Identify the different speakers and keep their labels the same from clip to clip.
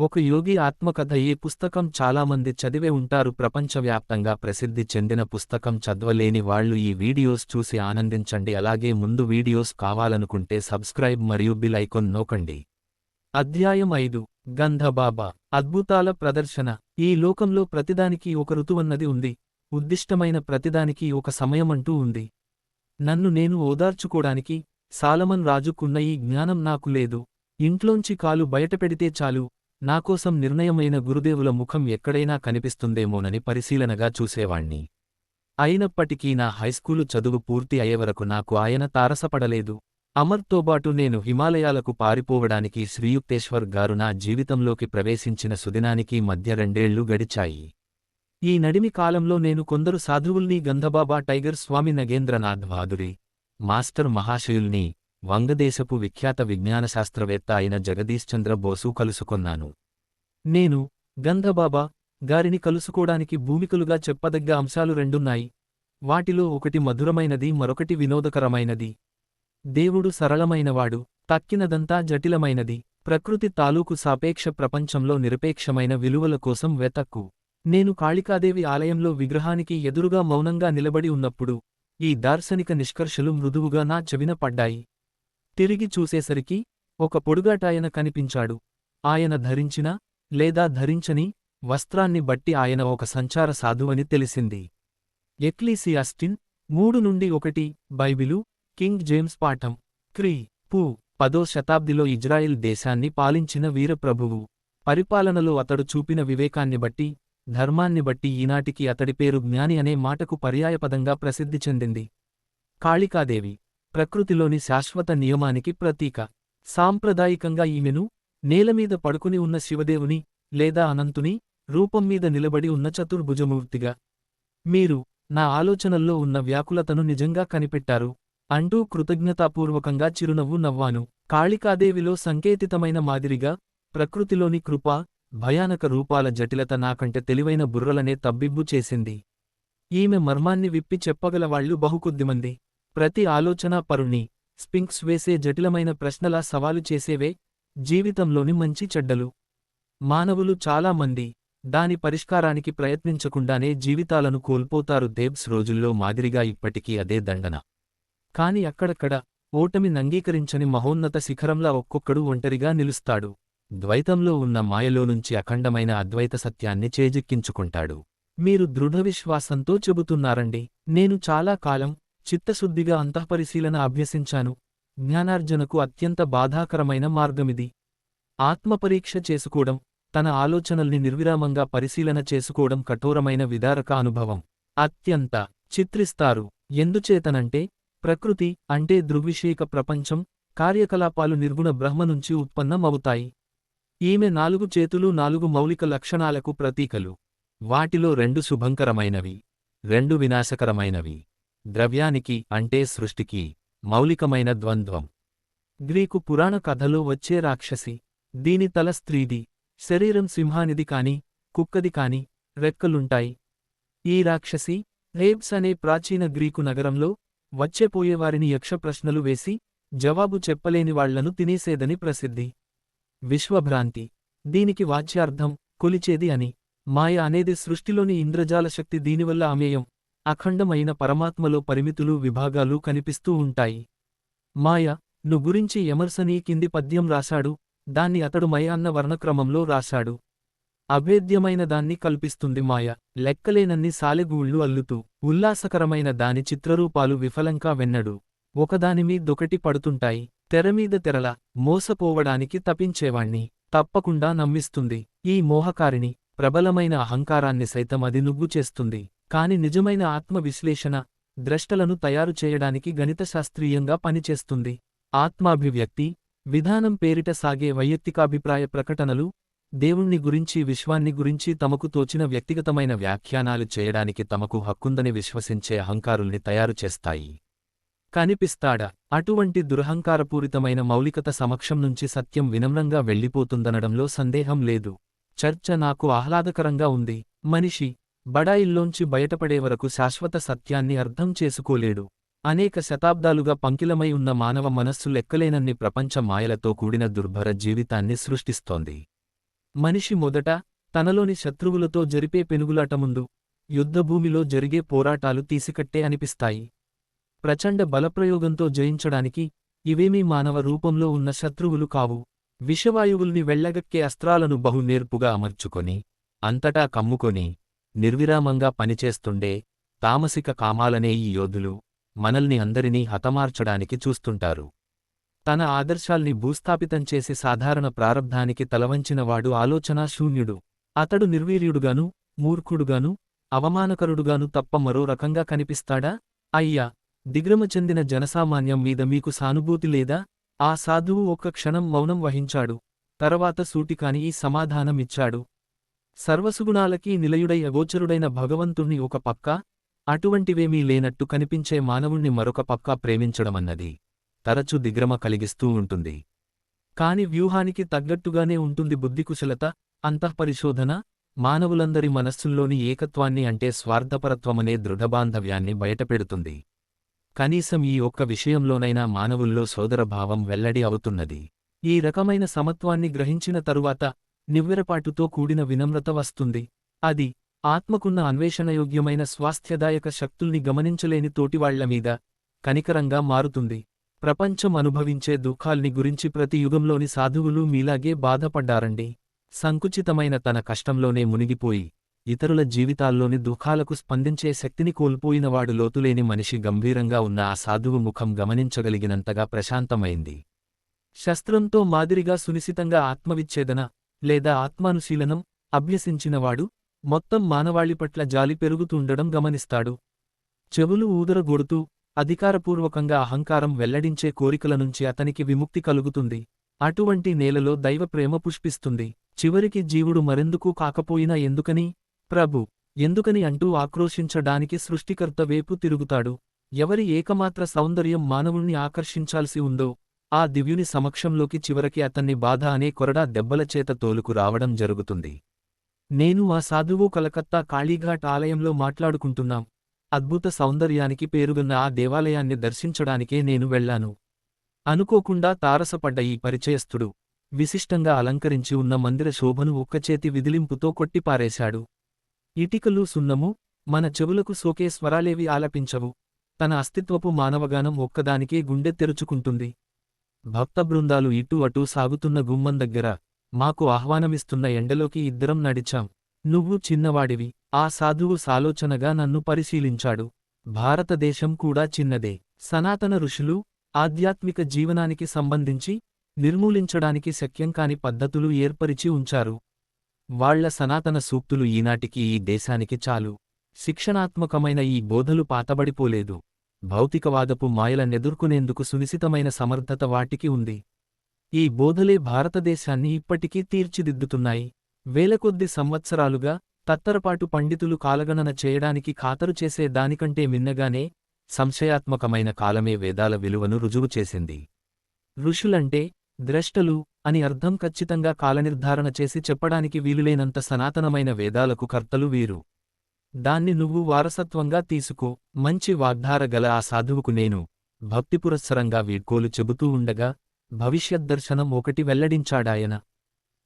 Speaker 1: ఒక యోగి ఆత్మకథ ఈ పుస్తకం చాలామంది చదివే ఉంటారు. ప్రపంచవ్యాప్తంగా ప్రసిద్ధి చెందిన పుస్తకం చదవలేని వాళ్ళు ఈ వీడియోస్ చూసి ఆనందించండి. అలాగే ముందు వీడియోస్ కావాలనుకుంటే సబ్స్క్రైబ్ మరియు బిల్ ఐకాన్ నోకండి అధ్యాయం ఐదు. గంధబాబా. అద్భుతాల ప్రదర్శన. ఈ లోకంలో ప్రతిదానికి ఒక ఋతువన్నది ఉంది. ఉద్దిష్టమైన ప్రతిదానికి ఒక సమయమంటూ ఉంది. నన్ను నేను ఓదార్చుకోడానికి సాలమన్ రాజుకున్న ఈ జ్ఞానం నాకు లేదు. ఇంట్లోంచి కాలు బయటపెడితే చాలు. నాకోసం నిర్ణయమైన గురుదేవుల ముఖం ఎక్కడైనా కనిపిస్తుందేమోనని పరిశీలనగా చూసేవాణ్ణి. అయినప్పటికీ నా హైస్కూలు చదువు పూర్తి అయ్యేవరకు నాకు ఆయన తారసపడలేదు. అమర్తోబాటు నేను హిమాలయాలకు పారిపోవడానికి శ్రీయుక్తేశ్వర్ గారు నా జీవితంలోకి ప్రవేశించిన సుదినానికి మధ్య రెండేళ్ళు గడిచాయి. ఈ నడిమి కాలంలో నేను కొందరు సాధువుల్ని గంధబాబా టైగర్ స్వామి నగేంద్రనాథ్ వాదురి మాస్టర్ మహాశయుల్ని వంగదేశపు విఖ్యాత విజ్ఞానశాస్త్రవేత్త అయిన జగదీశ్చంద్ర బోసు కలుసుకొన్నాను. నేను గంధబాబా గారిని కలుసుకోడానికి భూమికలుగా చెప్పదగ్గ అంశాలు రెండున్నాయి. వాటిలో ఒకటి మధురమైనది మరొకటి వినోదకరమైనది. దేవుడు సరళమైనవాడు తక్కినదంతా జటిలమైనది ప్రకృతి తాలూకు సాపేక్ష ప్రపంచంలో నిరపేక్షమైన విలువల కోసం వెతక్కు. నేను కాళికాదేవి ఆలయంలో విగ్రహానికి ఎదురుగా మౌనంగా నిలబడి ఉన్నప్పుడు ఈ దార్శనిక నిష్కర్షలు మృదువుగా నా చెవిన పడ్డాయి. తిరిగి చూసేసరికి ఒక పొడుగాటాయన కనిపించాడు. ఆయన ధరించిన లేదా ధరించని వస్త్రాన్ని బట్టి ఆయన ఒక సంచార సాధువని తెలిసింది. ఎక్లీసియాస్టిన్ మూడు నుండి ఒకటి బైబిలు కింగ్ జేమ్స్ పాఠం క్రీ పూ పదో శతాబ్దిలో ఇజ్రాయిల్ దేశాన్ని పాలించిన వీరప్రభువు పరిపాలనలో అతడు చూపిన వివేకాన్ని బట్టి ధర్మాన్ని బట్టి ఈనాటికి అతడి పేరు జ్ఞాని అనే మాటకు పర్యాయపదంగా ప్రసిద్ధి చెందింది. కాళికాదేవి ప్రకృతిలోని శాశ్వత నియమానికి ప్రతీక. సాంప్రదాయికంగా ఈమెను నేలమీద పడుకుని ఉన్న శివదేవుని లేదా అనంతుని రూపం మీద నిలబడి ఉన్న చతుర్భుజమూర్తిగా. మీరు నా ఆలోచనల్లో ఉన్న వ్యాకులతను నిజంగా కనిపెట్టారు అంటూ కృతజ్ఞతాపూర్వకంగా చిరునవ్వు నవ్వాను. కాళికాదేవిలో సంకేతితమైన మాదిరిగా ప్రకృతిలోని కృప భయానక రూపాల జటిలత నాకంటే తెలివైన బుర్రలనే తబ్బిబ్బు చేసింది. ఈమె మర్మాన్ని విప్పి చెప్పగలవాళ్ళు బహుకొద్దిమంది. ప్రతి ఆలోచనా పరుణ్ణి స్పింక్స్ వేసే జటిలమైన ప్రశ్నలా సవాలు చేసేవే జీవితంలోని మంచి చెడ్డలు. మానవులు చాలామంది దాని పరిష్కారానికి ప్రయత్నించకుండానే జీవితాలను కోల్పోతారు దేబ్స్ రోజుల్లో మాదిరిగా ఇప్పటికీ అదే దండన. కాని అక్కడక్కడ ఓటమి నంగీకరించని మహోన్నత శిఖరంలా ఒక్కొక్కడు ఒంటరిగా నిలుస్తాడు. ద్వైతంలో ఉన్న మాయలోనుంచి అఖండమైన అద్వైత సత్యాన్ని చేజిక్కించుకుంటాడు. మీరు దృఢవిశ్వాసంతో చెబుతున్నారండి నేను చాలా కాలం చిత్తశుద్ధిగా అంతఃపరిశీలన అభ్యసించాను. జ్ఞానార్జనకు అత్యంత బాధాకరమైన మార్గమిది. ఆత్మపరీక్ష చేసుకోవడం తన ఆలోచనల్ని నిర్విరామంగా పరిశీలన చేసుకోవడం కఠోరమైన విదారక అనుభవం. అత్యంత చిత్రిస్తారు. ఎందుచేతనంటే ప్రకృతి అంటే దృగ్విషేక ప్రపంచం కార్యకలాపాలు నిర్గుణ బ్రహ్మ నుంచి ఉత్పన్నమవుతాయి. ఈమె నాలుగు చేతులు నాలుగు మౌలిక లక్షణాలకు ప్రతీకలు. వాటిలో రెండు శుభంకరమైనవి రెండు వినాశకరమైనవి. ద్రవ్యానికి అంటే సృష్టికి మౌలికమైన ద్వంద్వం. గ్రీకు పురాణ కథలో వచ్చే రాక్షసి దీని తల స్త్రీది శరీరం సింహానిది కాని కుక్కది కాని రెక్కలుంటాయి. ఈ రాక్షసి రేబ్స్ అనే ప్రాచీన గ్రీకు నగరంలో వచ్చేపోయేవారిని యక్ష ప్రశ్నలు వేసి జవాబు చెప్పలేని వాళ్ళను తినేసేదని ప్రసిద్ధి. విశ్వభ్రాంతి దీనికి వాచ్యార్థం కొలిచేది అని మాయ అనేది సృష్టిలోని ఇంద్రజాల శక్తి దీనివల్ల అమేయం. అఖండమైన పరమాత్మలో పరిమితులు విభాగాలు కనిపిస్తూ ఉంటాయి. మాయ ను గురించి ఎమర్సనీ కింది పద్యం రాశాడు దాన్ని అతడు మయ అన్న వర్ణక్రమంలో రాశాడు. అభేద్యమైన దాన్ని కల్పిస్తుంది మాయ లెక్కలేనన్ని సాలెగూళ్ళు అల్లుతూ ఉల్లాసకరమైన దాని చిత్రరూపాలు విఫలంకా వెన్నడు. ఒకదానిమీదొకటి పడుతుంటాయి తెరమీద తెరల మోసపోవడానికి తపించేవాణ్ణి తప్పకుండా నమ్మిస్తుంది. ఈ మోహకారిణి ప్రబలమైన అహంకారాన్ని సైతం అది నుగ్గు చేస్తుంది. కాని నిజమైన ఆత్మవిశ్లేషణ ద్రష్టలను తయారు చేయడానికి గణితశాస్త్రీయంగా పనిచేస్తుంది. ఆత్మాభివ్యక్తి విధానం పేరిట సాగే వైయక్తికాభిప్రాయ ప్రకటనలు దేవుణ్ణి గురించి విశ్వాన్ని గురించి తమకు తోచిన వ్యక్తిగతమైన వ్యాఖ్యానాలు చేయడానికి తమకు హక్కుందని విశ్వసించే అహంకారుల్ని తయారు చేస్తాయి. కనిపిస్తాడా? అటువంటి దురహంకారపూరితమైన మౌలికత సమక్షం నుంచి సత్యం వినమ్రంగా వెళ్ళిపోతుందనడంలో సందేహం లేదు. చర్చ నాకు ఆహ్లాదకరంగా ఉంది. మనిషి బడాయిల్లోంచి బయటపడే వరకు శాశ్వత సత్యాన్ని అర్థం చేసుకోలేడు. అనేక శతాబ్దాలుగా పంకిలమై ఉన్న మానవ మనస్సు లెక్కలేనన్ని ప్రపంచ మాయలతో కూడిన దుర్భర జీవితాన్ని సృష్టిస్తోంది. మనిషి మొదట తనలోని శత్రువులతో జరిపే పెనుగులాట ముందు యుద్ధభూమిలో జరిగే పోరాటాలు తీసికట్టే అనిపిస్తాయి. ప్రచండ బలప్రయోగంతో జయించడానికి ఇవేమీ మానవ రూపంలో ఉన్న శత్రువులు కావు. విషవాయువుల్ని వెళ్ళగక్కే అస్త్రాలను బహు నేర్పుగా అమర్చుకొని అంతటా కమ్ముకొని నిర్విరామంగా పనిచేస్తుండే తామసిక కామాలనే ఈ యోధులు మనల్ని అందరినీ హతమార్చడానికి చూస్తుంటారు. తన ఆదర్శాల్ని భూస్థాపితం చేసి సాధారణ ప్రారబ్ధానికి తలవంచినవాడు ఆలోచనా శూన్యుడు. అతడు నిర్వీర్యుడుగాను మూర్ఖుడుగాను అవమానకరుడుగాను తప్ప మరో రకంగా కనిపిస్తాడా? అయ్యా దిగ్రమ చెందిన జనసామాన్యం మీద మీకు సానుభూతి లేదా? ఆ సాధువు ఒక్క క్షణం మౌనం వహించాడు. తర్వాత సూటికాని ఈ సమాధానమిచ్చాడు. సర్వసుగుణాలకీ నిలయుడై అగోచరుడైన భగవంతుణ్ణి ఒక పక్క అటువంటివేమీ లేనట్టు కనిపించే మానవుణ్ణి మరొక పక్క ప్రేమించడమన్నది తరచు దిగ్రమ కలిగిస్తూ ఉంటుంది. కాని వ్యూహానికి తగ్గట్టుగానే ఉంటుంది బుద్ధికుశలత అంతఃపరిశోధన మానవులందరి మనస్సుల్లోని ఏకత్వాన్ని అంటే స్వార్థపరత్వమనే దృఢబాంధవ్యాన్ని బయటపెడుతుంది. కనీసం ఈ ఒక్క విషయంలోనైనా మానవుల్లో సోదరభావం వెల్లడి అవుతున్నది. ఈ రకమైన సమత్వాన్ని గ్రహించిన తరువాత నివ్వెరపాటుతో కూడిన వినమ్రత వస్తుంది. అది ఆత్మకున్న అన్వేషణయోగ్యమైన స్వాస్థ్యదాయక శక్తుల్ని గమనించలేని తోటివాళ్ళమీద కనికరంగా మారుతుంది. ప్రపంచం అనుభవించే దుఃఖాల్ని గురించి ప్రతి యుగంలోని సాధువులు మీలాగే బాధపడ్డారండి. సంకుచితమైన తన కష్టంలోనే మునిగిపోయి ఇతరుల జీవితాల్లోని దుఃఖాలకు స్పందించే శక్తిని కోల్పోయినవాడు లోతులేని మనిషి గంభీరంగా ఉన్న ఆ సాధువు ముఖం గమనించగలిగినంతగా ప్రశాంతమైంది. శస్త్రంతో మాదిరిగా సునిశితంగా ఆత్మవిచ్ఛేదన లేదా ఆత్మానుశీలనం అభ్యసించినవాడు మొత్తం మానవాళి పట్ల జాలి పెరుగుతుండడం గమనిస్తాడు. చెవులు ఊదరగొడుతూ అధికారపూర్వకంగా అహంకారం వెల్లడించే కోరికల నుంచి అతనికి విముక్తి కలుగుతుంది. అటువంటి నేలలో దైవ ప్రేమ పుష్పిస్తుంది. చివరికి జీవుడు మరెందుకు కాకపోయినా ఎందుకని? ప్రభు ఎందుకని అంటూ ఆక్రోశించడానికి సృష్టికర్త వేపు తిరుగుతాడు. ఎవరి ఏకమాత్ర సౌందర్యం మానవుణ్ణి ఆకర్షించాల్సి ఉందో ఆ దివ్యుని సమక్షంలోకి చివరికి అతన్ని బాధ అనే కొరడా దెబ్బల చేత తోలుకు రావడం జరుగుతుంది. నేను ఆ సాధువు కలకత్తా కాళీఘాట్ ఆలయంలో మాట్లాడుకుంటున్నాం. అద్భుత సౌందర్యానికి పేరుగన్న ఆ దేవాలయాన్ని దర్శించడానికే నేను వెళ్ళాను అనుకోకుండా తారసపడ్డ ఈ పరిచయస్థుడు విశిష్టంగా అలంకరించి ఉన్న మందిర శోభను ఒక్కచేతి విదిలింపుతో కొట్టిపారేశాడు. ఇటికలు సున్నము మన చెవులకు సోకే స్వరాలేవి ఆలపించవు. తన అస్తిత్వపు మానవగానం ఒక్కదానికే గుండె తెరుచుకుంటుంది. భక్త బృందాలు ఇటూ అటూ సాగుతున్న గుమ్మం దగ్గర మాకు ఆహ్వానమిస్తున్న ఎండలోకి ఇద్దరం నడిచాం. నువ్వు చిన్నవాడివి ఆ సాధువు సాలోచనగా నన్ను పరిశీలించాడు. భారతదేశం కూడా చిన్నదే. సనాతన ఋషులు ఆధ్యాత్మిక జీవనానికి సంబంధించి నిర్మూలించడానికి శక్యం కాని పద్ధతులు ఏర్పరిచి ఉంచారు. వాళ్ళ సనాతన సూక్తులు ఈనాటికి ఈ దేశానికి చాలు. శిక్షణాత్మకమైన ఈ బోధలు పాతబడిపోలేదు. భౌతికవాదపు మాయలనెదుర్కొనేందుకు సునిశితమైన సమర్థత వాటికి ఉంది. ఈ బోధలే భారతదేశాన్ని ఇప్పటికీ తీర్చిదిద్దుతున్నాయి. వేలకొద్ది సంవత్సరాలుగా తత్తరపాటు పండితులు కాలగణన చేయడానికి ఖాతరు చేసే దానికంటే మిన్నగానే సంశయాత్మకమైన కాలమే వేదాల విలువను రుజువు చేసింది. ఋషులంటే ద్రష్టలు అని అర్థం ఖచ్చితంగా కాలనిర్ధారణ చేసి చెప్పడానికి వీలులేనంత సనాతనమైన వేదాలకు కర్తలు వీరు. దాన్ని నువ్వు వారసత్వంగా తీసుకో. మంచి వాగ్ధార గల ఆ సాధువుకు నేను భక్తిపురస్సరంగా వీడ్కోలు చెబుతూ ఉండగా భవిష్యద్దర్శనం ఒకటి వెల్లడించాడాయన.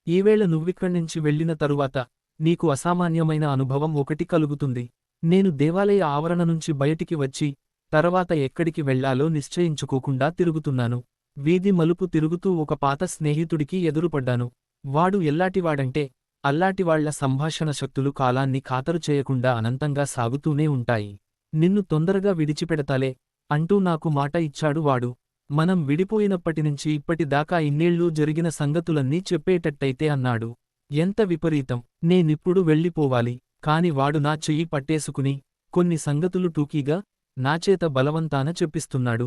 Speaker 1: ఈవేళ నువ్విక్కడ్నించి వెళ్ళిన తరువాత నీకు అసామాన్యమైన అనుభవం ఒకటి కలుగుతుంది. నేను దేవాలయ ఆవరణ నుంచి బయటికి వచ్చి తర్వాత ఎక్కడికి వెళ్ళాలో నిశ్చయించుకోకుండా తిరుగుతున్నాను. వీధి మలుపు తిరుగుతూ ఒక పాత స్నేహితుడికి ఎదురుపడ్డాను. వాడు ఎల్లాటివాడంటే అల్లాటివాళ్ళ సంభాషణ శక్తులు కాలాన్ని ఖాతరు చేయకుండా అనంతంగా సాగుతూనే ఉంటాయి. నిన్ను తొందరగా విడిచిపెడతాలే అంటూ నాకు మాట ఇచ్చాడు వాడు. మనం విడిపోయినప్పటినుంచి ఇప్పటిదాకా ఇన్నేళ్ళూ జరిగిన సంగతులన్నీ చెప్పేటట్టయితే అన్నాడు. ఎంత విపరీతం నేనిప్పుడు వెళ్ళిపోవాలి కాని వాడు నా చెయ్యి పట్టేసుకుని కొన్ని సంగతులు టూకీగా నాచేత బలవంతాన చెప్పిస్తున్నాడు.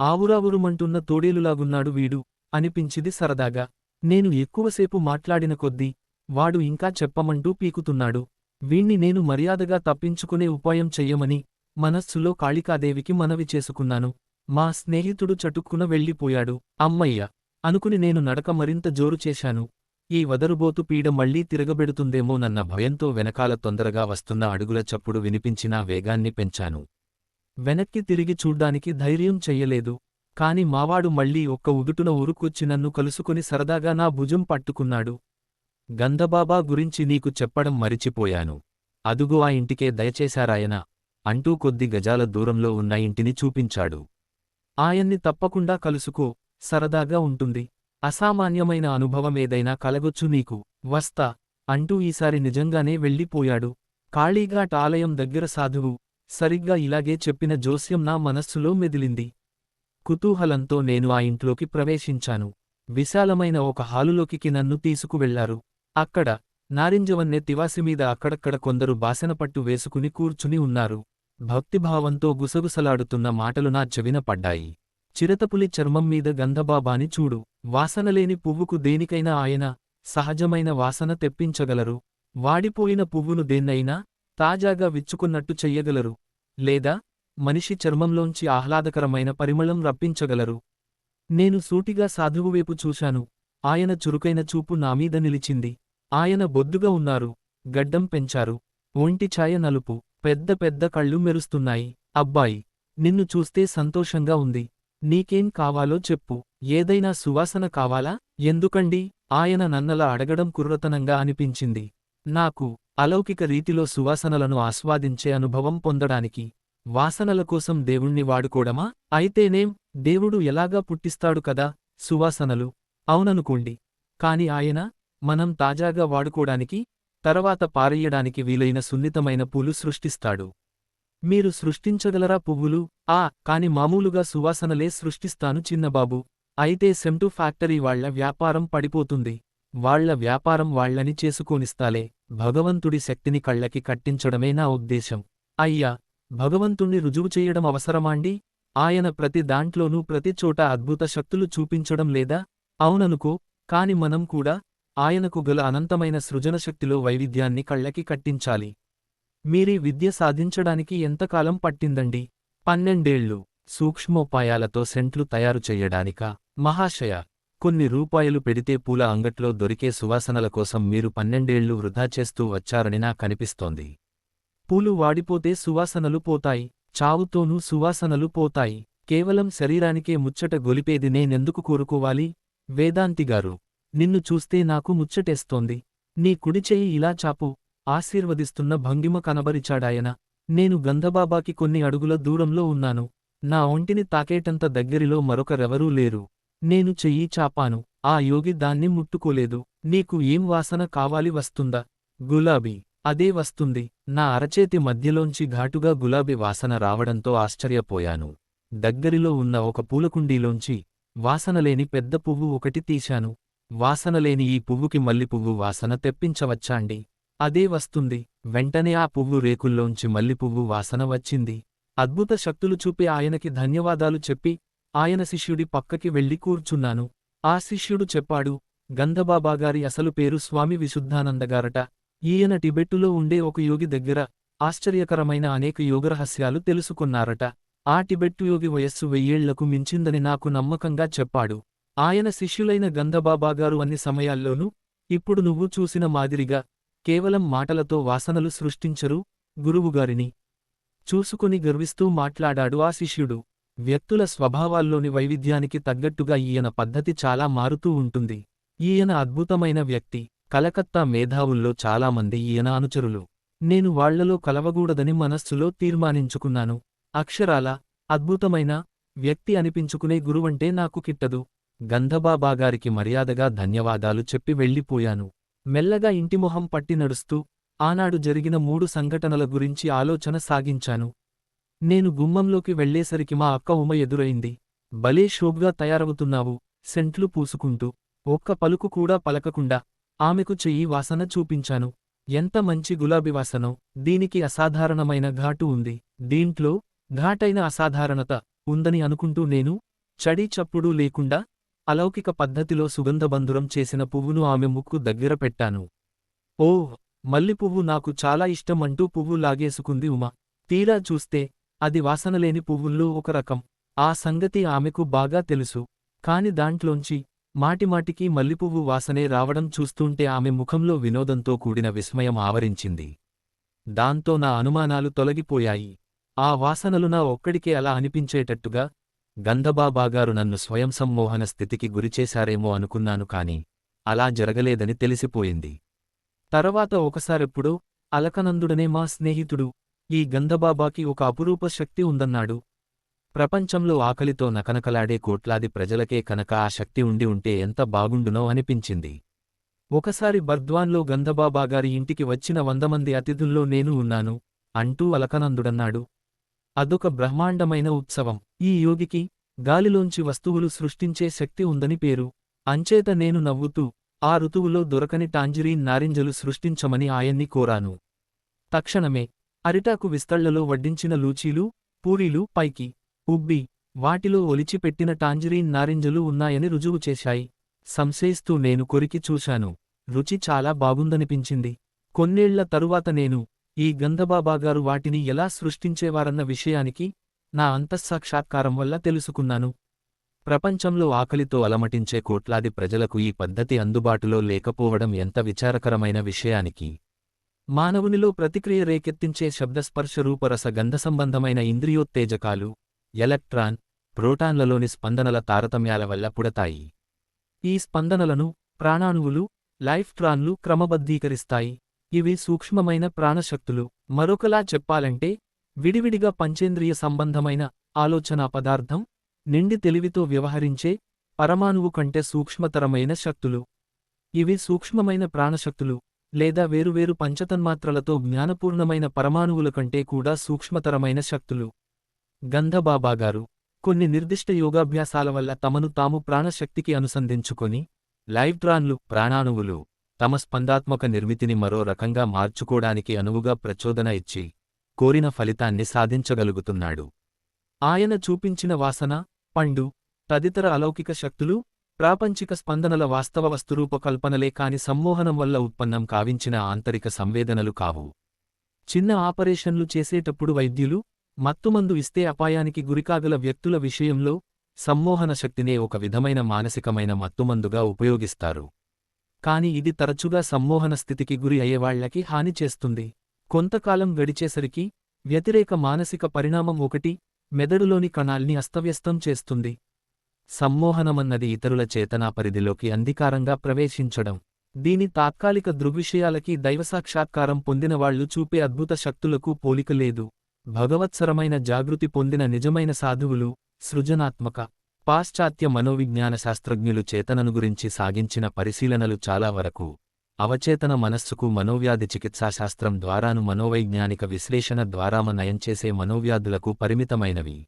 Speaker 1: ఆవురావురుమంటున్న తోడేలులాగున్నాడు వీడు అనిపించిది సరదాగా. నేను ఎక్కువసేపు మాట్లాడిన కొద్దీ వాడు ఇంకా చెప్పమంటూ పీకుతున్నాడు. వీణ్ణి నేను మర్యాదగా తప్పించుకునే ఉపాయం చెయ్యమని మనస్సులో కాళికాదేవికి మనవి చేసుకున్నాను. మా స్నేహితుడు చటుక్కున వెళ్ళిపోయాడు. అమ్మయ్య! అనుకుని నేను నడక మరింత జోరు చేశాను. ఈ వదరుబోతు పీడ మళ్ళీ తిరగబెడుతుందేమోనన్న భయంతో వెనకాల తొందరగా వస్తున్న అడుగుల చప్పుడు వినిపించినా వేగాన్ని పెంచాను. వెనక్కి తిరిగి చూడ్డానికి ధైర్యం చెయ్యలేదు. కాని మావాడు మళ్ళీ ఒక్క ఉదుటున ఉరుకొచ్చి నన్ను కలుసుకుని సరదాగా నా భుజం పట్టుకున్నాడు. గంధబాబా గురించి నీకు చెప్పడం మరిచిపోయాను. అదుగో ఆ ఇంటికే దయచేశారాయన అంటూ కొద్ది గజాల దూరంలో ఉన్న ఇంటిని చూపించాడు. ఆయన్ని తప్పకుండా కలుసుకో సరదాగా ఉంటుంది. అసామాన్యమైన అనుభవమేదైనా కలగొచ్చు నీకు. వస్తా అంటూ ఈసారి నిజంగానే వెళ్ళిపోయాడు. కాళీఘాట్ ఆలయం దగ్గర సాధువు సరిగ్గా ఇలాగే చెప్పిన జోస్యం నా మనస్సులో మెదిలింది. కుతూహలంతో నేను ఆ ఇంట్లోకి ప్రవేశించాను. విశాలమైన ఒక హాలులోకి నన్ను తీసుకువెళ్ళారు అక్కడ నారింజవన్నె తివాసిమీద అక్కడక్కడ కొందరు బాసెనపట్టు వేసుకుని కూర్చుని ఉన్నారు. భక్తిభావంతో గుసగుసలాడుతున్న మాటలు నా చెవిన పడ్డాయి. చిరతపులి చర్మం మీద గంధబాబాని చూడు. వాసనలేని పువ్వుకు దేనికైనా ఆయన సహజమైన వాసన తెప్పించగలరు. వాడిపోయిన పువ్వును దేన్నైనా తాజాగా విచ్చుకున్నట్టు చెయ్యగలరు. లేదా మనిషి చర్మంలోంచి ఆహ్లాదకరమైన పరిమళం రప్పించగలరు. నేను సూటిగా సాధువువైపు చూశాను. ఆయన చురుకైన చూపు నామీద నిలిచింది. ఆయన బొద్దుగా ఉన్నారు. గడ్డం పెంచారు. ఒంటి ఛాయ నలుపు. పెద్ద పెద్ద కళ్ళు మెరుస్తున్నాయి. అబ్బాయి నిన్ను చూస్తే సంతోషంగా ఉంది. నీకేం కావాలో చెప్పు. ఏదైనా సువాసన కావాలా? ఎందుకండి? ఆయన నన్నలా అడగడం కుర్రతనంగా అనిపించింది. నాకు అలౌకిక రీతిలో సువాసనలను ఆస్వాదించే అనుభవం పొందడానికి వాసనల కోసం దేవుణ్ణి వాడుకోవడమా అయితేనేం? దేవుడు ఎలాగా పుట్టిస్తాడు కదా? సువాసనలు. అవుననుకోండి. కాని ఆయన మనం తాజాగా వాడుకోడానికి తర్వాత పారెయ్యడానికి వీలైన సున్నితమైన పూలు సృష్టిస్తాడు. మీరు సృష్టించగలరా పువ్వులు? ఆ కాని మామూలుగా సువాసనలే సృష్టిస్తాను చిన్నబాబు. అయితే సెమ్టు ఫ్యాక్టరీ వాళ్ళ వ్యాపారం పడిపోతుంది. వాళ్ళ వ్యాపారం వాళ్ళని చేసుకోనిస్తాలే. భగవంతుడి శక్తిని కళ్ళకి కట్టించడమే నా ఉద్దేశం. అయ్యా భగవంతుణ్ణి రుజువు చెయ్యడం అవసరమాండి ఆయన ప్రతి దాంట్లోనూ ప్రతి చోట అద్భుత శక్తులు చూపించడం లేదా? అవుననుకో కాని మనం కూడా ఆయనకు గల అనంతమైన సృజనశక్తిలో వైవిధ్యాన్ని కళ్ళకి కట్టించాలి. మీరీ విద్య సాధించడానికి ఎంతకాలం పట్టిందండి? పన్నెండేళ్ళు సూక్ష్మోపాయాలతో సెంట్లు తయారు చెయ్యడానికా మహాశయ. కొన్ని రూపాయలు పెడితే పూల అంగట్లో దొరికే సువాసనల కోసం మీరు పన్నెండేళ్ళు వృధా చేస్తూ వచ్చారని నాకనిపిస్తోంది పూలు వాడిపోతే సువాసనలు పోతాయి. చావుతోనూ సువాసనలు పోతాయి. కేవలం శరీరానికే ముచ్చట గొలిపేది నేనెందుకు కోరుకోవాలి? వేదాంతిగారు నిన్ను చూస్తే నాకు ముచ్చటేస్తోంది. నీ కుడిచెయ్యి ఇలా చాపు. ఆశీర్వదిస్తున్న భంగిమ కనబరిచాడాయన. నేను గంధబాబాకి కొన్ని అడుగుల దూరంలో ఉన్నాను. నా ఒంటిని తాకేటంత దగ్గరిలో మరొకరెవరూ లేరు. నేను చెయ్యి చాపాను. ఆ యోగి దాన్ని ముట్టుకోలేదు. నీకు ఏం వాసన కావాలి వస్తుందా? గులాబీ. అదే వస్తుంది. నా అరచేతి మధ్యలోంచి ఘాటుగా గులాబీ వాసన రావడంతో ఆశ్చర్యపోయాను. దగ్గరిలో ఉన్న ఒక పూలకుండీలోంచి వాసనలేని పెద్ద పువ్వు ఒకటి తీశాను. వాసనలేని ఈ పువ్వుకి మల్లిపువ్వు వాసన తెప్పించవచ్చాండి అదే వస్తుంది. వెంటనే ఆ పువ్వు రేకుల్లోంచి మల్లిపువ్వు వాసన వచ్చింది. అద్భుత శక్తులు చూపి ఆయనకి ధన్యవాదాలు చెప్పి ఆయన శిష్యుడి పక్కకి వెళ్ళి కూర్చున్నాను. ఆ శిష్యుడు చెప్పాడు గంధబాబాగారి అసలు పేరు స్వామి విశుద్ధానందగారట ఈయన టిబెట్టులో ఉండే ఒక యోగి దగ్గర ఆశ్చర్యకరమైన అనేక యోగరహస్యాలు తెలుసుకున్నారట. ఆ టిబెట్టు యోగి వయస్సు వెయ్యేళ్ళకు మించిందని నాకు నమ్మకంగా చెప్పాడు. ఆయన శిష్యులైన గంధబాబాగారు అన్ని సమయాల్లోనూ ఇప్పుడు నువ్వు చూసిన మాదిరిగా కేవలం మాటలతో వాసనలు సృష్టించరు గురువుగారిని. చూసుకుని గర్విస్తూ మాట్లాడాడు ఆ శిష్యుడు. వ్యక్తుల స్వభావాల్లోని వైవిధ్యానికి తగ్గట్టుగా ఈయన పద్ధతి చాలా మారుతూ ఉంటుంది. ఈయన అద్భుతమైన వ్యక్తి కలకత్తా మేధావుల్లో చాలామంది ఈయన అనుచరులు. నేను వాళ్ళలో కలవగూడదని మనస్సులో తీర్మానించుకున్నాను. అక్షరాల అద్భుతమైన వ్యక్తి అనిపించుకునే గురువంటే నాకు కిట్టదు. గంధబాబాగారికి మర్యాదగా ధన్యవాదాలు చెప్పి వెళ్ళిపోయాను. మెల్లగా ఇంటిమొహం పట్టి నడుస్తూ ఆనాడు జరిగిన మూడు సంఘటనల గురించి ఆలోచన సాగించాను. నేను గుమ్మంలోకి వెళ్ళేసరికి మా అక్క ఉమ ఎదురైంది. భలే షోగ్గా తయారవుతున్నావు సెంట్లు పూసుకుంటూ. ఒక్క పలుకు కూడా పలకకుండా ఆమెకు చెయ్యి వాసన చూపించాను. ఎంత మంచి గులాబీ వాసనో దీనికి అసాధారణమైన ఘాటు ఉంది. దీంట్లో ఘాటైన అసాధారణత ఉందని అనుకుంటూ నేను చడీ చప్పుడు లేకుండా అలౌకిక పద్ధతిలో సుగంధబంధురం చేసిన పువ్వును ఆమె ముక్కు దగ్గర పెట్టాను. ఓ మల్లిపువ్వు నాకు చాలా ఇష్టం అంటూ పువ్వు లాగేసుకుంది ఉమ. తీరా చూస్తే అది వాసనలేని పువ్వుల్లో ఒక రకం. ఆ సంగతి ఆమెకు బాగా తెలుసు. కాని దాంట్లోంచి మాటిమాటికి మల్లిపువ్వు వాసనే రావడం చూస్తుంటే ఆమె ముఖంలో వినోదంతో కూడిన విస్మయం ఆవరించింది. దాంతో నా అనుమానాలు తొలగిపోయాయి. ఆ వాసనలు నా ఒక్కడికే అలా అనిపించేటట్టుగా గంధబాబాగారు నన్ను స్వయం సమ్మోహన స్థితికి గురిచేశారేమో అనుకున్నాను కాని అలా జరగలేదని తెలిసిపోయింది. తర్వాత ఒకసారెప్పుడో అలకనందుడనే మా స్నేహితుడు ఈ గంధబాబాకి ఒక అపురూప శక్తి ఉందన్నాడు. ప్రపంచంలో ఆకలితో నకనకలాడే కోట్లాది ప్రజలకే కనుక ఆ శక్తి ఉండి ఉంటే ఎంత బాగుండునో అనిపించింది. ఒకసారి బర్ద్వాన్లో గంధబాబాగారి ఇంటికి వచ్చిన వందమంది అతిథుల్లో నేను ఉన్నాను అంటూ అలకనందుడన్నాడు. అదొక బ్రహ్మాండమైన ఉత్సవం. ఈ యోగికి గాలిలోంచి వస్తువులు సృష్టించే శక్తి ఉందని పేరు. అంచేత నేను నవ్వుతూ ఆ ఋతువులో దొరకని టాంజిరీన్ నారింజలు సృష్టించమని ఆయన్ని కోరాను. తక్షణమే అరిటాకు విస్తళ్ళలో వడ్డించిన లూచీలు పూరీలు పైకి ఉబ్బి వాటిలో ఒలిచిపెట్టిన టాంజిరీన్ నారింజలు ఉన్నాయని రుజువు చేశాయి. సంశయిస్తూ నేను కొరికి చూశాను. రుచి చాలా బాగుందనిపించింది. కొన్నేళ్ళ తరువాత నేను ఈ గంధబాబాగారు వాటిని ఎలా సృష్టించేవారన్న విషయానికి నా అంతఃసాక్షాత్కారం వల్ల తెలుసుకున్నాను. ప్రపంచంలో ఆకలితో అలమటించే కోట్లాది ప్రజలకు ఈ పద్ధతి అందుబాటులో లేకపోవడం ఎంత విచారకరమైన విషయానికి. మానవునిలో ప్రతిక్రియ రేకెత్తించే శబ్దస్పర్శ రూపరస గంధ సంబంధమైన ఇంద్రియోత్తేజకాలు ఎలక్ట్రాన్ ప్రోటాన్లలోని స్పందనల తారతమ్యాల వల్ల పుడతాయి. ఈ స్పందనలను ప్రాణాణువులు లైఫ్ట్రాన్లు క్రమబద్ధీకరిస్తాయి. ఇవి సూక్ష్మమైన ప్రాణశక్తులు. మరొకలా చెప్పాలంటే విడివిడిగా పంచేంద్రియ సంబంధమైన ఆలోచనా పదార్థం నిండి తెలివితో వ్యవహరించే పరమాణువు కంటే సూక్ష్మతరమైన శక్తులు. ఇవి సూక్ష్మమైన ప్రాణశక్తులు లేదా వేరువేరు పంచతన్మాత్రలతో జ్ఞానపూర్ణమైన పరమాణువుల కంటే కూడా సూక్ష్మతరమైన శక్తులు. గంధబాబాగారు కొన్ని నిర్దిష్ట యోగాభ్యాసాల వల్ల తమను తాము ప్రాణశక్తికి అనుసంధించుకొని లైవ్ ట్రాన్లు ప్రాణాణువులు తమ స్పందాత్మక నిర్మితిని మరో రకంగా మార్చుకోడానికి అనువుగా ప్రచోదన ఇచ్చి కోరిన ఫలితాన్ని సాధించగలుగుతున్నాడు. ఆయన చూపించిన వాసన పండు తదితర అలౌకిక శక్తులు ప్రాపంచిక స్పందనల వాస్తవ వస్తురూపకల్పనలే కాని సమ్మోహనం వల్ల ఉత్పన్నం కావించిన ఆంతరిక సంవేదనలు కావు. చిన్న ఆపరేషన్లు చేసేటప్పుడు వైద్యులు మత్తుమందు ఇస్తే అపాయానికి గురికాగల వ్యక్తుల విషయంలో సమ్మోహన శక్తినే ఒక విధమైన మానసికమైన మత్తుమందుగా ఉపయోగిస్తారు. కాని ఇది తరచుగా సమ్మోహన స్థితికి గురి అయ్యేవాళ్ళకి హాని చేస్తుంది. కొంతకాలం గడిచేసరికి వ్యతిరేక మానసిక పరిణామం ఒకటి మెదడులోని కణాల్ని అస్తవ్యస్తం చేస్తుంది. సమ్మోహనమన్నది ఇతరుల చేతనా పరిధిలోకి అంధికారంగా ప్రవేశించడం. దీని తాత్కాలిక దృగ్విషయాలకి దైవసాక్షాత్కారం పొందినవాళ్ళు చూపే అద్భుత శక్తులకు పోలిక లేదు. భగవత్సరమైన జాగృతి పొందిన నిజమైన సాధువులు సృజనాత్మక పాశ్చాత్య మనోవిజ్ఞాన శాస్త్రజ్ఞులు చేతనను గురించి సాగించిన పరిశీలనలు చాలా వరకు అవచేతన మనస్సుకు మనోవ్యాధి చికిత్సాశాస్త్రం ద్వారాను మనోవైజ్ఞానిక విశ్లేషణ ద్వారామ నయం చేసే మనోవ్యాధులకు పరిమితమైనవి.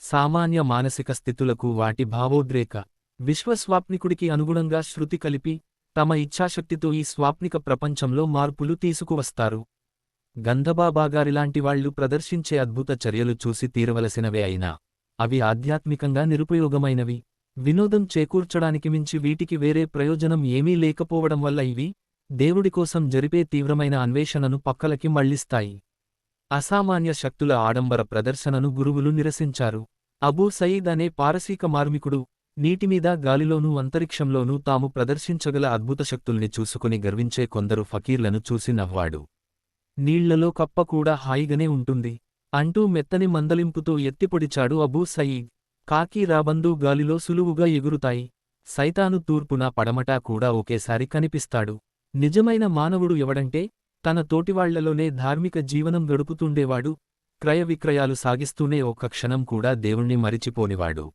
Speaker 1: సామాన్య మానసిక స్థితులకు వాటి భావోద్రేక విశ్వస్వాప్నికుడికి అనుగుణంగా శృతి కలిపి తమ ఇచ్ఛాశక్తితో ఈ స్వాప్నిక ప్రపంచంలో మార్పులు తీసుకువస్తారు. గంధబాబాగారిలాంటి వాళ్ళు ప్రదర్శించే అద్భుత చర్యలు చూసి తీరవలసినవే అయినా అవి ఆధ్యాత్మికంగా నిరుపయోగమైనవి. వినోదం చేకూర్చడానికి మించి వీటికి వేరే ప్రయోజనం ఏమీ లేకపోవడం వల్ల ఇవి దేవుడి కోసం జరిపే తీవ్రమైన అన్వేషణను పక్కలకి మళ్ళిస్తాయి. అసామాన్య శక్తుల ఆడంబర ప్రదర్శనను గురువులు నిరసించారు. అబూ సయీద్ అనే పారసీక మార్మికుడు నీటిమీద గాలిలోనూ అంతరిక్షంలోనూ తాము ప్రదర్శించగల అద్భుత శక్తుల్ని చూసుకుని గర్వించే కొందరు ఫకీర్లను చూసి నవ్వాడు. నీళ్ళలో కప్ప కూడా హాయిగానే ఉంటుంది. అంటూ మెత్తని మందలింపుతో ఎత్తిపొడిచాడు అబూ సయీద్. కాకి రాబందు గాలిలో సులువుగా ఎగురుతాయి. సైతాను తూర్పున పడమటా కూడా ఒకేసారి కనిపిస్తాడు. నిజమైన మానవుడు ఎవడంటే తన తోటివాళ్ళలోనే ధార్మిక జీవనం గడుపుతుండేవాడు. క్రయ విక్రయాలు సాగిస్తూనే ఒక్క క్షణం కూడా దేవుణ్ణి మరిచిపోనివాడు.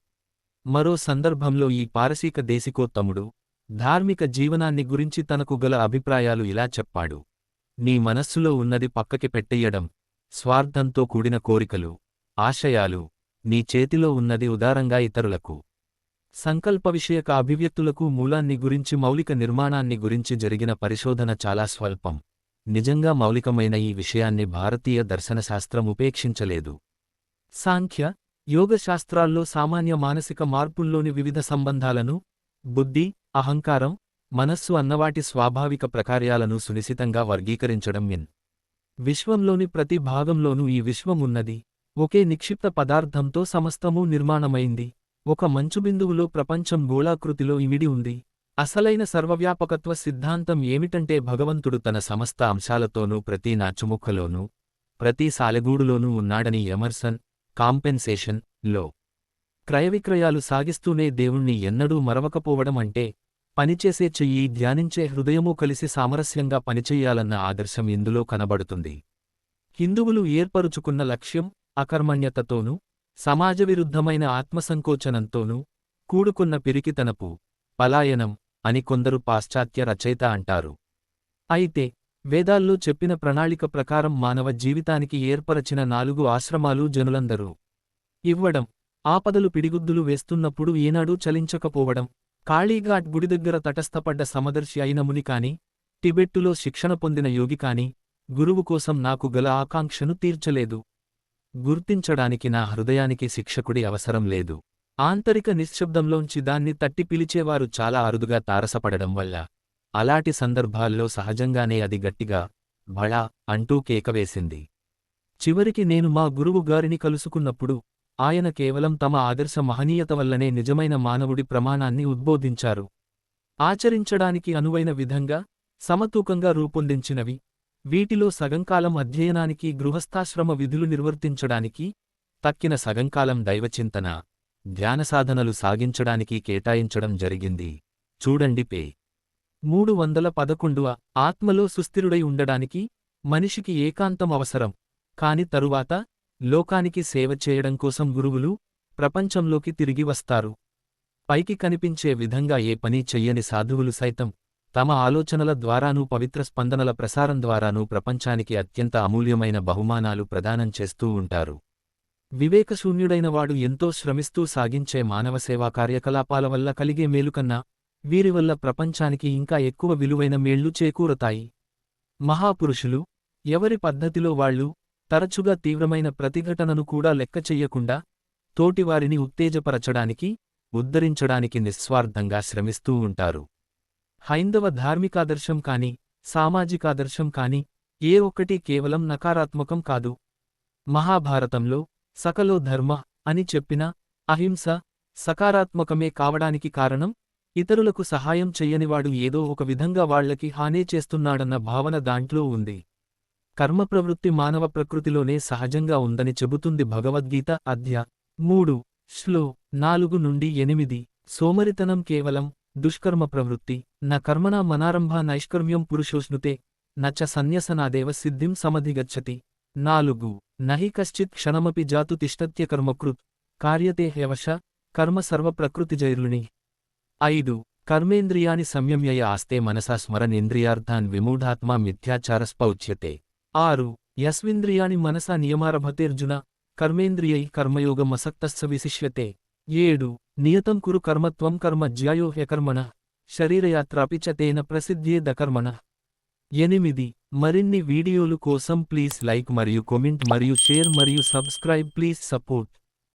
Speaker 1: మరో సందర్భంలో ఈ పారసీక దేశికోత్తముడు ధార్మిక జీవనాన్ని గురించి తనకు గల అభిప్రాయాలు ఇలా చెప్పాడు. నీ మనస్సులో ఉన్నది పక్కకి పెట్టెయ్యడం స్వార్థంతో కూడిన కోరికలు ఆశయాలు నీ చేతిలో ఉన్నది ఉదారంగా ఇతరులకు. సంకల్ప విషయక అభివ్యక్తులకు మూలాన్ని గురించి మౌలిక నిర్మాణాన్ని గురించి జరిగిన పరిశోధన చాలా స్వల్పం. నిజంగా మౌలికమైన ఈ విషయాన్ని భారతీయ దర్శనశాస్త్రం ఉపేక్షించలేదు. సాంఖ్య యోగశాస్త్రాల్లో సామాన్య మానసిక మార్పుల్లోని వివిధ సంబంధాలను బుద్ధి అహంకారం మనస్సు అన్నవాటి స్వాభావిక ప్రకార్యాలను సునిశితంగా వర్గీకరించడం ఎన్. విశ్వంలోని ప్రతి భాగంలోనూ ఈ విశ్వం ఉన్నది. ఒకే నిక్షిప్త పదార్థంతో సమస్తమూ నిర్మాణమైంది. ఒక మంచుబిందువులో ప్రపంచం గోళాకృతిలో ఇమిడి ఉంది. అసలైన సర్వవ్యాపకత్వ సిద్ధాంతం ఏమిటంటే భగవంతుడు తన సమస్త అంశాలతోనూ ప్రతి నాచుముక్కలోనూ ప్రతి సాలెగూడులోనూ ఉన్నాడని ఎమర్సన్ కాంపెన్సేషన్లో క్రయవిక్రయాలు సాగిస్తూనే దేవుణ్ణి ఎన్నడూ మరవకపోవడం అంటే పనిచేసే చెయ్యి ధ్యానించే హృదయమూ కలిసి సామరస్యంగా పనిచేయాలన్న ఆదర్శం ఇందులో కనబడుతుంది. హిందువులు ఏర్పరుచుకున్న లక్ష్యం అకర్మణ్యతతోనూ సమాజవిరుద్ధమైన ఆత్మసంకోచనంతోనూ కూడుకున్న పిరికితనపు పలాయనం అని కొందరు పాశ్చాత్య రచయిత అంటారు. అయితే వేదాల్లో చెప్పిన ప్రణాళిక ప్రకారం మానవ జీవితానికి ఏర్పరచిన నాలుగు ఆశ్రమాలు జనులందరూ. ఇవ్వడం ఆపదలు పిడిగుద్దులు వేస్తున్నప్పుడు ఏనాడూ చలించకపోవడం కాళీఘాట్ గుడి దగ్గర తటస్థపడ్డ సమదర్శి అయిన ముని కాని టిబెట్టులో శిక్షణ పొందిన యోగి కాని గురువు కోసం నాకు గల ఆకాంక్షను తీర్చలేదు. గుర్తించడానికి నా హృదయానికి శిక్షకుడి అవసరం లేదు. ఆంతరిక నిశ్శబ్దంలోంచి దాన్ని తట్టి పిలిచేవారు చాలా అరుదుగా తారసపడడం వల్ల. అలాంటి సందర్భాల్లో సహజంగానే అది గట్టిగా భళా అంటూ కేకవేసింది. చివరికి నేను మా గురువు గారిని కలుసుకున్నప్పుడు ఆయన కేవలం తమ ఆదర్శ మహనీయత వల్లనే నిజమైన మానవుడి ప్రమాణాన్ని ఉద్బోధించారు. ఆచరించడానికి అనువైన విధంగా సమతూకంగా రూపొందించినవి. వీటిలో సగంకాలం అధ్యయనానికి గృహస్థాశ్రమ విధులు నిర్వర్తించడానికి తక్కిన సగంకాలం దైవచింతన ధ్యానసాధనలు సాగించడానికి కేటాయించడం జరిగింది. చూడండి పే. మూడు వందల పదకొండువ ఆత్మలో సుస్థిరుడై ఉండడానికి మనిషికి ఏకాంతం అవసరం. కాని తరువాత లోకానికి సేవ చేయడం కోసం గురువులు ప్రపంచంలోకి తిరిగి వస్తారు. పైకి కనిపించే విధంగా ఏ పని చెయ్యని సాధువులు సైతం తమ ఆలోచనల ద్వారానూ పవిత్ర స్పందనల ప్రసారం ద్వారానూ ప్రపంచానికి అత్యంత అమూల్యమైన బహుమానాలు ప్రదానం చేస్తూ ఉంటారు. వివేకశూన్యుడైన వాడు ఎంతో శ్రమిస్తూ సాగించే మానవ సేవా కార్యకలాపాల వల్ల కలిగే మేలుకన్నా వీరి వల్ల ప్రపంచానికి ఇంకా ఎక్కువ విలువైన మేళ్ళు చేకూరతాయి. మహాపురుషులు ఎవరి పద్ధతిలో వాళ్ళు తరచుగా తీవ్రమైన ప్రతిఘటనను కూడా లెక్క చెయ్యకుండా తోటివారిని ఉత్తేజపరచడానికి ఉద్ధరించడానికి నిస్వార్థంగా శ్రమిస్తూ ఉంటారు. హైందవ ధార్మికాదర్శం కాని సామాజికాదర్శం కాని ఏ ఒక్కటి కేవలం నకారాత్మకం కాదు. మహాభారతంలో సకలో ధర్మ అని చెప్పిన అహింస సకారాత్మకమే కావడానికి కారణం ఇతరులకు సహాయం చెయ్యనివాడు ఏదో ఒక విధంగా వాళ్ళకి హానే చేస్తున్నాడన్న భావన దాంట్లో ఉంది. కర్మప్రవృత్తి మానవ ప్రకృతిలోనే సహజంగా ఉందని చెబుతుంది భగవద్గీత అధ్య మూడు శ్లో నాలుగు నుండి ఎనిమిది. సోమరితనం కేవలం దుష్కర్మ ప్రవృత్తి. న కర్మణ మనారంభ నైష్కర్మ్యం పురుషోష్ణుతే. నచ సన్యసనాదేవ సిద్ధిం సమధిగచ్చతి. నాలుగు నహి కశ్చిత్ క్షణమపి జాతు తిష్టత్య కర్మకృత్. కార్యతే హ్యవశ కర్మ సర్వప్రకృతిజైర్లుని ఐదు కర్మేంద్రియాని సంయమ్యయ ఆస్తే మనసా స్మరనేంద్రియార్థాన్ విమూఢాత్మా మిథ్యాచారస్పౌచ్యతే. ఆరు. యస్వింద్రియాని మనసా నియమారభతేర్జున కర్మేంద్రియై కర్మయోగమసక్తస్స విశిష్యతే. ఏడు. నియతం కురు కర్మత్వం కర్మ జ్యాయో హ్యకర్మణ శరీరయాత్రాపి చతేన తేన ప్రసిద్ధ్యేదకర్మణ ఎనిమిది. మరిన్ని వీడియోలు కోసం ప్లీజ్ లైక్ మరియు కొమెంట్ మరియు షేర్ మరియు సబ్స్క్రైబ్ ప్లీజ్ సపోర్ట్.